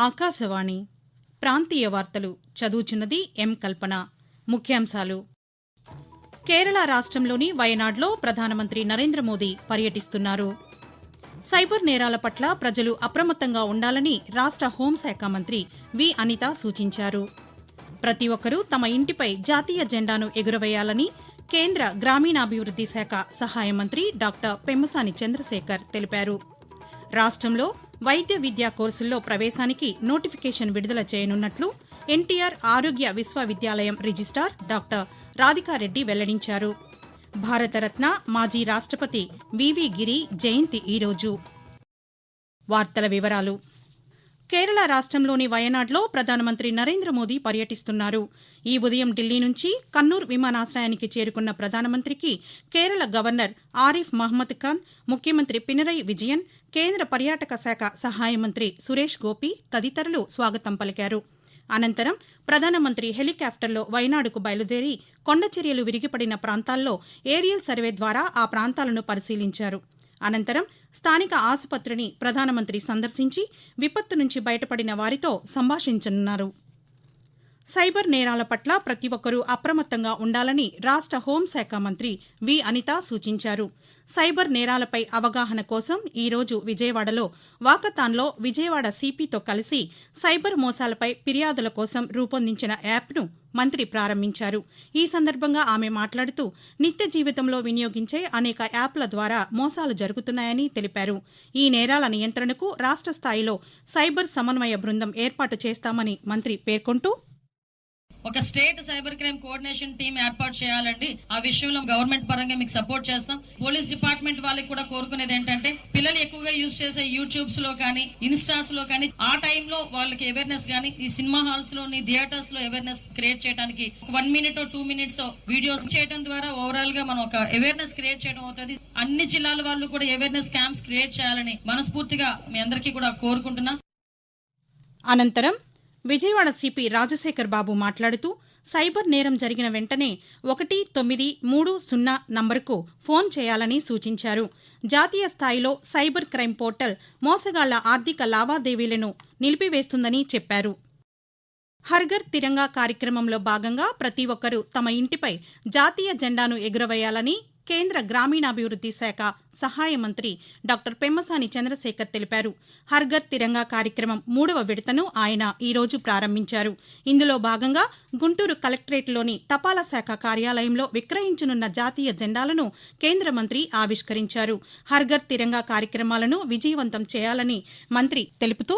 ఆకాశవాణి ప్రాంతీయ వార్తలు చదువుచున్నది ఎం కల్పన. ముఖ్యాంశాలు. కేరళ రాష్ట్రంలోని వయనాడ్లో ప్రధానమంత్రి నరేంద్ర మోదీ పర్యటిస్తున్నారు. సైబర్ నేరాల పట్ల ప్రజలు అప్రమత్తంగా ఉండాలని రాష్ట్ర హోంశాఖ మంత్రి వి. అనిత సూచించారు. ప్రతి ఒక్కరూ తమ ఇంటిపై జాతీయ జెండాను ఎగురవేయాలని కేంద్ర గ్రామీణాభివృద్ది శాఖ సహాయ మంత్రి డాక్టర్ పెమ్మసాని చంద్రశేఖర్ తెలిపారు. రాష్ట్రంలో వైద్య విద్యా కోర్సుల్లో ప్రవేశానికి నోటిఫికేషన్ విడుదల చేయనున్నట్లు ఎన్టీఆర్ ఆరోగ్య విశ్వవిద్యాలయం రిజిస్టార్ డాక్టర్ రాధికారెడ్డి వెల్లడించారు. భారతరత్న మాజీ రాష్ట్రపతి వివి గిరి జయంతి ఈరోజు. వార్తల వివరాలు. కేరళ రాష్ట్రంలోని వయనాడ్లో ప్రధానమంత్రి నరేంద్ర మోదీ పర్యటిస్తున్నారు. ఈ ఉదయం ఢిల్లీ నుంచి కన్నూర్ విమానాశ్రయానికి చేరుకున్న ప్రధానమంత్రికి కేరళ గవర్నర్ ఆరిఫ్ మహ్మద్ ఖాన్ ముఖ్యమంత్రి పినరయి విజయన్ కేంద్ర పర్యాటక శాఖ సహాయ మంత్రి సురేష్ గోపి తదితరులు స్వాగతం పలికారు. అనంతరం ప్రధానమంత్రి హెలికాప్టర్లో వయనాడుకు బయలుదేరి కొండచర్యలు విరిగిపడిన ప్రాంతాల్లో ఏరియల్ సర్వే ద్వారా ఆ ప్రాంతాలను పరిశీలించారు. అనంతరం స్థానిక ఆసుపత్రిని ప్రధానమంత్రి సందర్శించి విపత్తు నుంచి బయటపడిన వారితో సంభాషించనున్నారు. సైబర్ నేరాల పట్ల ప్రతి ఒక్కరూ అప్రమత్తంగా ఉండాలని రాష్ట్ర హోంశాఖ మంత్రి వి. అనిత సూచించారు. సైబర్ నేరాలపై అవగాహన కోసం ఈరోజు విజయవాడలో వాకతాన్లో విజయవాడ సిపితో కలిసి సైబర్ మోసాలపై ఫిర్యాదుల కోసం రూపొందించిన యాప్ను మంత్రి ప్రారంభించారు. ఈ సందర్భంగా ఆమె మాట్లాడుతూ నిత్య జీవితంలో వినియోగించే అనేక యాప్ల ద్వారా మోసాలు జరుగుతున్నాయని తెలిపారు. ఈ నేరాల నియంత్రణకు రాష్ట్ర స్థాయిలో సైబర్ సమన్వయ బృందం ఏర్పాటు చేస్తామని మంత్రి పేర్కొంటూ ఒక state cyber crime coordination team ఏర్పాటు చేయాలండి. ఆ విషయంలో గవర్నమెంట్ పరంగా మీకు సపోర్ట్ చేస్తాం. పోలీస్ డిపార్ట్మెంట్ వాళ్ళకి కూడా కోరుకునేది ఏంటంటే పిల్లలు ఎక్కువగా యూజ్ చేసే యూట్యూబ్స్లో కానీ ఇన్స్టాస్లో కానీ ఆ టైంలో వాళ్ళకి అవేర్నెస్ కానీ ఈ సినిమా హాల్స్లోని థియేటర్స్లో అవేర్నెస్ క్రియేట్ చేయడానికి one minute two minutes videos చేయడం ద్వారా ఓవరాల్గా మనం ఒక అవేర్నెస్ క్రియేట్ చేయడం అవుతుంది. అన్ని జిల్లాల వాళ్ళు కూడా అవేర్నెస్ క్యాంప్స్ క్రియేట్ చేయాలని మనస్ఫూర్తిగా మీ అందరికీ కూడా కోరుకుంటున్నా. అనంతరం విజయవాడ సిపి రాజశేఖర్ బాబు మాట్లాడుతూ సైబర్ నేరం జరిగిన వెంటనే ఒకటి తొమ్మిది మూడు సున్నా నంబర్కు ఫోన్ చేయాలని సూచించారు. జాతీయ స్థాయిలో సైబర్ క్రైమ్ పోర్టల్ మోసగాళ్ళ ఆర్థిక లావాదేవీలను నిలిపివేస్తుందని చెప్పారు. హర్ఘర్ తిరంగా కార్యక్రమంలో భాగంగా ప్రతి ఒక్కరూ తమ ఇంటిపై జాతీయ జెండాను ఎగురవేయాలని కేంద్ర గ్రామీణాభివృద్ది శాఖ సహాయ మంత్రి డాక్టర్ పెమ్మసాని చంద్రశేఖర్ తెలిపారు. హర్ఘర్ తిరంగా కార్యక్రమం మూడవ విడతను ఆయన ఈరోజు ప్రారంభించారు. ఇందులో భాగంగా గుంటూరు కలెక్టరేట్లోని తపాలా శాఖ కార్యాలయంలో విక్రయించనున్న జాతీయ జెండాలను కేంద్ర మంత్రి ఆవిష్కరించారు. హర్ఘర్ తిరంగా కార్యక్రమాలను విజయవంతం చేయాలని మంత్రి తెలుపుతూ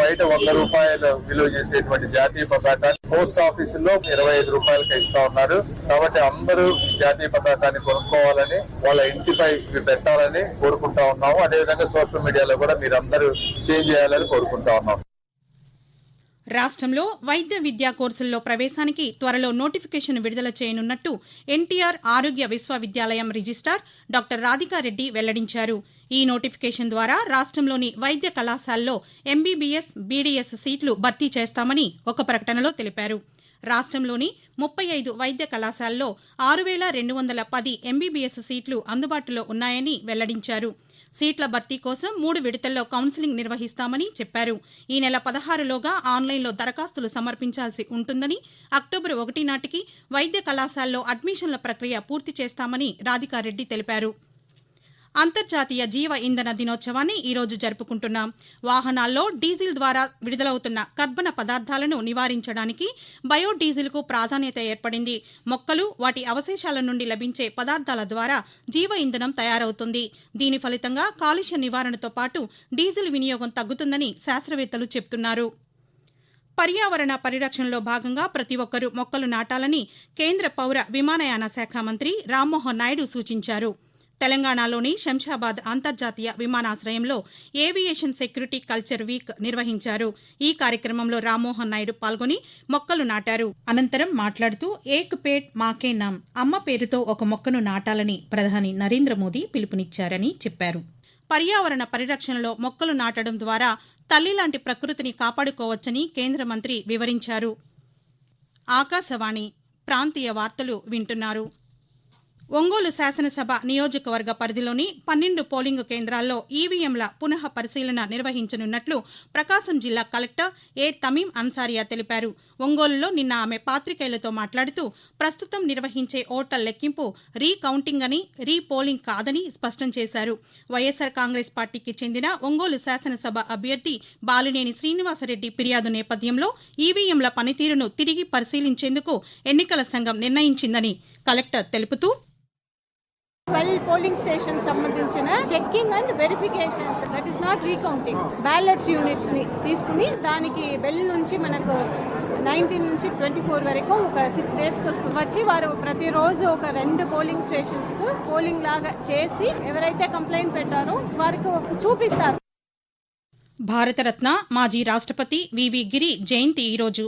బయట వంద రూపాయలు విలువ చేసేటువంటి జాతీయ పతాకాన్ని పోస్ట్ ఆఫీస్లో ఇరవై ఐదు రూపాయలకి ఇస్తా ఉన్నారు. కాబట్టి అందరూ ఈ జాతీయ పతాకాన్ని కొనుక్కోవాలని వాళ్ళ ఇంటిపై పెట్టాలని కోరుకుంటా ఉన్నాము. అదేవిధంగా సోషల్ మీడియాలో కూడా మీరందరూ చేంజ్ చేయాలని కోరుకుంటా ఉన్నాం రాష్ట్రంలో వైద్య విద్యా కోర్సుల్లో ప్రవేశానికి త్వరలో నోటిఫికేషన్ విడుదల చేయనున్నట్టు ఎన్టీఆర్ ఆరోగ్య విశ్వవిద్యాలయం రిజిస్టార్ డాక్టర్ రాధికారెడ్డి వెల్లడించారు. ఈ నోటిఫికేషన్ ద్వారా రాష్ట్రంలోని వైద్య కళాశాలలో ఎంబీబీఎస్ బీడీఎస్ సీట్లు భర్తీ చేస్తామని ఒక ప్రకటనలో తెలిపారు. రాష్ట్రంలోని ముప్పై ఐదు వైద్య కళాశాలలో ఆరు వేల రెండు వందల పది ఎంబీబీఎస్ సీట్లు అందుబాటులో ఉన్నాయని వెల్లడించారు. సీట్ల భర్తీ కోసం మూడు విడతల్లో కౌన్సిలింగ్ నిర్వహిస్తామని చెప్పారు. ఈ నెల పదహారులోగా ఆన్లైన్లో దరఖాస్తులు సమర్పించాల్సి ఉంటుందని అక్టోబర్ ఒకటి నాటికి వైద్య కళాశాలలో అడ్మిషన్ల ప్రక్రియ పూర్తి చేస్తామని రాధికారెడ్డి తెలిపారు. అంతర్జాతీయ జీవ ఇంధన దినోత్సవాన్ని ఈరోజు జరుపుకుంటున్నాం. వాహనాల్లో డీజిల్ ద్వారా విడుదలవుతున్న కర్బన పదార్థాలను నివారించడానికి బయోడీజిల్కు ప్రాధాన్యత ఏర్పడింది. మొక్కలు వాటి అవశేషాల నుండి లభించే పదార్థాల ద్వారా జీవ ఇంధనం తయారవుతుంది. దీని ఫలితంగా కాలుష్య నివారణతో పాటు డీజిల్ వినియోగం తగ్గుతుందని శాస్త్రవేత్తలు చెబుతున్నారు. పర్యావరణ పరిరక్షణలో భాగంగా ప్రతి ఒక్కరూ మొక్కలు నాటాలని కేంద్ర పౌర విమానయాన శాఖ మంత్రి రామ్మోహన్ నాయుడు సూచించారు. తెలంగాణలోని శంషాబాద్ అంతర్జాతీయ విమానాశ్రయంలో ఏవియేషన్ సెక్యూరిటీ కల్చర్ వీక్ నిర్వహించారు. ఈ కార్యక్రమంలో రామ్మోహన్ నాయుడు పాల్గొని మొక్కలు నాటారు. అనంతరం మాట్లాడుతూ ఏక్ పేట్ మాకే నామ్. అమ్మ పేరుతో ఒక మొక్కను నాటాలని ప్రధాని నరేంద్ర మోదీ పిలుపునిచ్చారని చెప్పారు. పర్యావరణ పరిరక్షణలో మొక్కలు నాటడం ద్వారా తల్లి లాంటి ప్రకృతిని కాపాడుకోవచ్చని కేంద్ర మంత్రి వివరించారు. ఆకాశవాణి ప్రాంతీయ వార్తలు వింటున్నారు. ఒంగోలు శాసనసభ నియోజకవర్గ పరిధిలోని పన్నెండు పోలింగ్ కేంద్రాల్లో ఈవీఎంల పునః పరిశీలన నిర్వహించనున్నట్లు ప్రకాశం జిల్లా కలెక్టర్ ఏ తమీం అన్సారియా తెలిపారు. ఒంగోలులో నిన్న ఆమె పాతికేయులతో మాట్లాడుతూ ప్రస్తుతం నిర్వహించే ఓట్ల లెక్కింపు రీ కౌంటింగ్ అని రీ పోలింగ్ కాదని స్పష్టం చేశారు. వైఎస్సార్ కాంగ్రెస్ పార్టీకి చెందిన ఒంగోలు శాసనసభ అభ్యర్థి బాలినేని శ్రీనివాసరెడ్డి ఫిర్యాదు నేపథ్యంలో ఈవీఎంల పనితీరును తిరిగి పరిశీలించేందుకు ఎన్నికల సంఘం నిర్ణయించిందని కలెక్టర్ తెలుపుతూ ట్వెల్వ్ పోలింగ్ స్టేషన్ సంబంధించిన checking and verifications. That is not recounting ballots యూనిట్స్ని తీసుకుని దానికి బెల్ నుంచి మనకు నైన్టీన్ నుంచి ట్వంటీ ఫోర్ వరకు ఒక సిక్స్ డేస్కి వస్తుంది వచ్చి వారు ప్రతిరోజు ఒక రెండు పోలింగ్ స్టేషన్స్కు పోలింగ్ లాగా చేసి ఎవరైతే కంప్లైంట్ పెట్టారో వారికి ఒక చూపిస్తారు. భారతరత్న మాజీ రాష్ట్రపతి వివి గిరి జయంతి ఈరోజు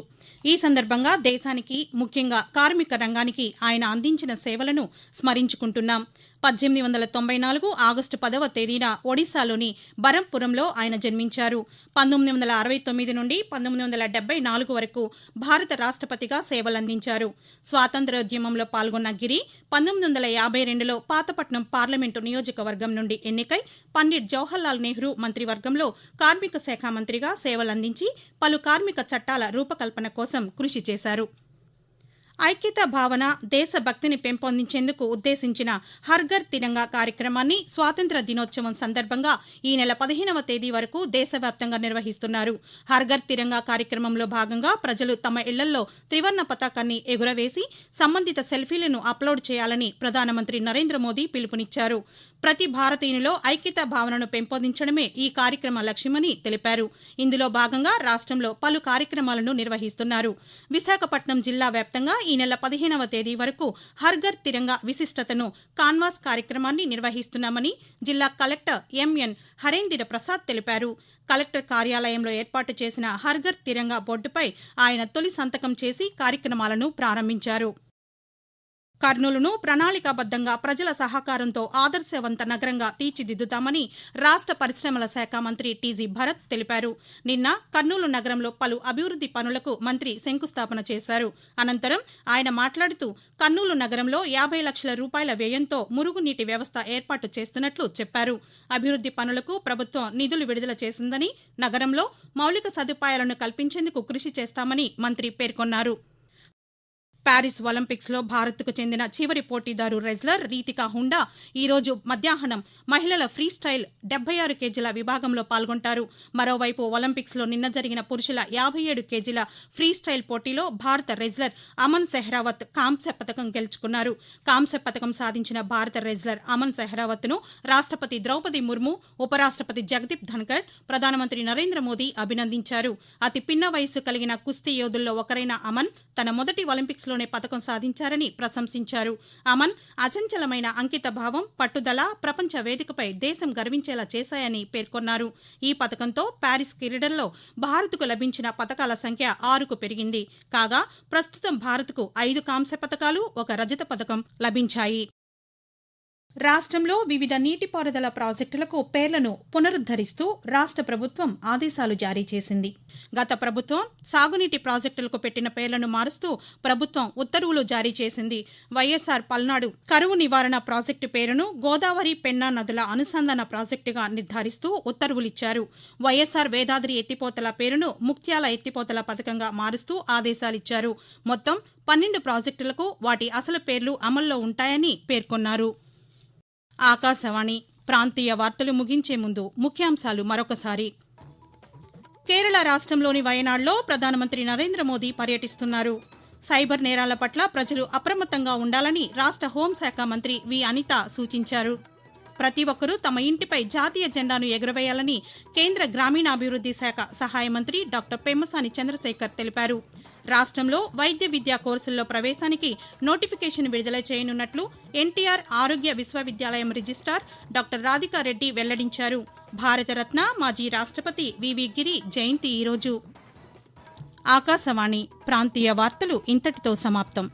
ఈ సందర్భంగా దేశానికి ముఖ్యంగా కార్మిక రంగానికి ఆయన అందించిన సేవలను స్మరించుకుంటున్నాం. పద్దెనిమిది వందల తొంభై నాలుగు ఆగస్టు పదవ తేదీన ఒడిశాలోని బరంపురంలో ఆయన జన్మించారు. పంతొమ్మిది వందల అరవై తొమ్మిది నుండి పంతొమ్మిది వందల డెబ్బై నాలుగు వరకు భారత రాష్ట్రపతిగా సేవలందించారు. స్వాతంత్ర్యోద్యమంలో పాల్గొన్న గిరి పంతొమ్మిది వందల యాభై రెండులో పాతపట్నం పార్లమెంటు నియోజకవర్గం నుండి ఎన్నికై పండిట్ జవహర్లాల్ నెహ్రూ మంత్రివర్గంలో కార్మిక శాఖ మంత్రిగా సేవలందించి పలు కార్మిక చట్టాల రూపకల్పన కోసం కృషి చేశారు. ఐక్యతా భావన దేశభక్తిని పెంపొందించేందుకు ఉద్దేశించిన హర్ఘర్ తిరంగా కార్యక్రమాన్ని స్వాతంత్ర దినోత్సవం సందర్భంగా ఈ నెల పదిహేనవ తేదీ వరకు దేశవ్యాప్తంగా నిర్వహిస్తున్నారు. హర్ఘర్ తిరంగా కార్యక్రమంలో భాగంగా ప్రజలు తమ ఇళ్ళలో త్రివర్ణ పతాకాన్ని ఎగురవేసి సంబంధిత సెల్ఫీలను అప్లోడ్ చేయాలని ప్రధానమంత్రి నరేంద్ర మోదీ పిలుపునిచ్చారు. ప్రతి భారతీయునిలో ఐక్యతా భావనను పెంపొందించడమే ఈ కార్యక్రమ లక్ష్యమని తెలిపారు. ఇందులో భాగంగా రాష్ట్రంలో పలు కార్యక్రమాలను నిర్వహిస్తున్నారు. విశాఖపట్నం జిల్లా వ్యాప్తంగా ఈ నెల పదిహేనవ తేదీ వరకు హర్ఘర్ తిరంగా విశిష్టతను కాన్వాస్ కార్యక్రమాన్ని నిర్వహిస్తున్నామని జిల్లా కలెక్టర్ ఎంఎన్ హరేందిర ప్రసాద్ తెలిపారు. కలెక్టర్ కార్యాలయంలో ఏర్పాటు చేసిన హర్ఘర్ తిరంగా బోర్డుపై ఆయన తొలి సంతకం చేసి కార్యక్రమాలను ప్రారంభించారు. కర్నూలును ప్రణాళికాబద్దంగా ప్రజల సహకారంతో ఆదర్శవంత నగరంగా తీర్చిదిద్దుతామని రాష్ట్ర పరిశ్రమల శాఖ మంత్రి టీజీ భరత్ తెలిపారు. నిన్న కర్నూలు నగరంలో పలు అభివృద్ది పనులకు మంత్రి శంకుస్థాపన చేశారు. అనంతరం ఆయన మాట్లాడుతూ కర్నూలు నగరంలో యాభై లక్షల రూపాయల వ్యయంతో మురుగునీటి వ్యవస్థ ఏర్పాటు చేస్తున్నట్లు చెప్పారు. అభివృద్ది పనులకు ప్రభుత్వం నిధులు విడుదల చేసిందని నగరంలో మౌలిక సదుపాయాలను కల్పించేందుకు కృషి చేస్తామని మంత్రి పేర్కొన్నారు. ప్యారిస్ ఒలింపిక్స్లో భారత్కు చెందిన చివరి పోటీదారు రెజ్లర్ రీతికా హుండా ఈరోజు మధ్యాహ్నం మహిళల ఫ్రీ స్టైల్ డెబ్బై ఆరు కేజీల విభాగంలో పాల్గొంటారు. మరోవైపు ఒలింపిక్స్లో నిన్న జరిగిన పురుషుల యాభై ఏడు కేజీల ఫ్రీ స్టైల్ పోటీలో భారత రెజ్లర్ అమన్ సెహ్రావత్ కాంస్య పథకం గెలుచుకున్నారు. కాంస్య పథకం సాధించిన భారత రెజ్లర్ అమన్ సెహ్రావత్ను రాష్ట్రపతి ద్రౌపది ముర్ము ఉపరాష్ట్రపతి జగదీప్ ధన్కర్ ప్రధానమంత్రి నరేంద్ర మోదీ అభినందించారు. అతి పిన్న వయసు కలిగిన కుస్తీ యోధుల్లో ఒకరైన అమన్ తన మొదటి ఒలింపిక్స్లోనే పథకం సాధించారని ప్రశంసించారు. అమన్ అచంచలమైన అంకిత భావం పట్టుదల ప్రపంచ వేదికపై దేశం గర్వించేలా చేశాయని పేర్కొన్నారు. ఈ పథకంతో ప్యారిస్ క్రీడల్లో భారత్కు లభించిన పథకాల సంఖ్య ఆరుకు పెరిగింది. కాగా ప్రస్తుతం భారత్కు ఐదు కాంస్య పథకాలు ఒక రజత పథకం లభించాయి. రాష్ట్రంలో వివిధ నీటిపారుదల ప్రాజెక్టులకు పేర్లను పునరుద్ధరిస్తూ రాష్ట్ర ప్రభుత్వం ఆదేశాలు జారీ చేసింది. గత ప్రభుత్వం సాగునీటి ప్రాజెక్టులకు పెట్టిన పేర్లను మారుస్తూ ప్రభుత్వం ఉత్తర్వులు జారీ చేసింది. వైఎస్ఆర్ పల్నాడు కరువు నివారణ ప్రాజెక్టు పేరును గోదావరి పెన్నా నదుల అనుసంధాన ప్రాజెక్టుగా నిర్ధారిస్తూ ఉత్తర్వులిచ్చారు. వైఎస్ఆర్ వేదాద్రి ఎత్తిపోతల పేరును ముక్త్యాల ఎత్తిపోతల పథకంగా మారుస్తూ ఆదేశాలిచ్చారు. మొత్తం పన్నెండు ప్రాజెక్టులకు వాటి అసలు పేర్లు అమల్లో ఉంటాయని పేర్కొన్నారు. ఆకాశవాణి ప్రాంతీయ వార్తలు ముగించే ముందు ముఖ్యాంశాలు మరొకసారి. కేరళ రాష్ట్రంలోని వయనాడ్లో ప్రధానమంత్రి నరేంద్ర మోదీ పర్యటిస్తున్నారు. సైబర్ నేరాల పట్ల ప్రజలు అప్రమత్తంగా ఉండాలని రాష్ట్ర హోంశాఖ మంత్రి వి అనిత సూచించారు. ప్రతి ఒక్కరూ తమ ఇంటిపై జాతీయ జెండాను ఎగురవేయాలని కేంద్ర గ్రామీణాభివృద్ది శాఖ సహాయ మంత్రి డాక్టర్ పెమ్మసాని చంద్రశేఖర్ తెలిపారు. రాష్ట్రంలో వైద్య విద్యా కోర్సుల్లో ప్రవేశానికి నోటిఫికేషన్ విడుదల చేయనున్నట్లు ఎన్టీఆర్ ఆరోగ్య విశ్వవిద్యాలయం రిజిస్ట్రార్ డాక్టర్ రాధికారెడ్డి వెల్లడించారు. భారతరత్న మాజీ రాష్ట్రపతి వివి గిరి జయంతి ఈరోజు. ఆకాశవాణి ప్రాంతీయ వార్తలు ఇంతటితో సమాప్తం.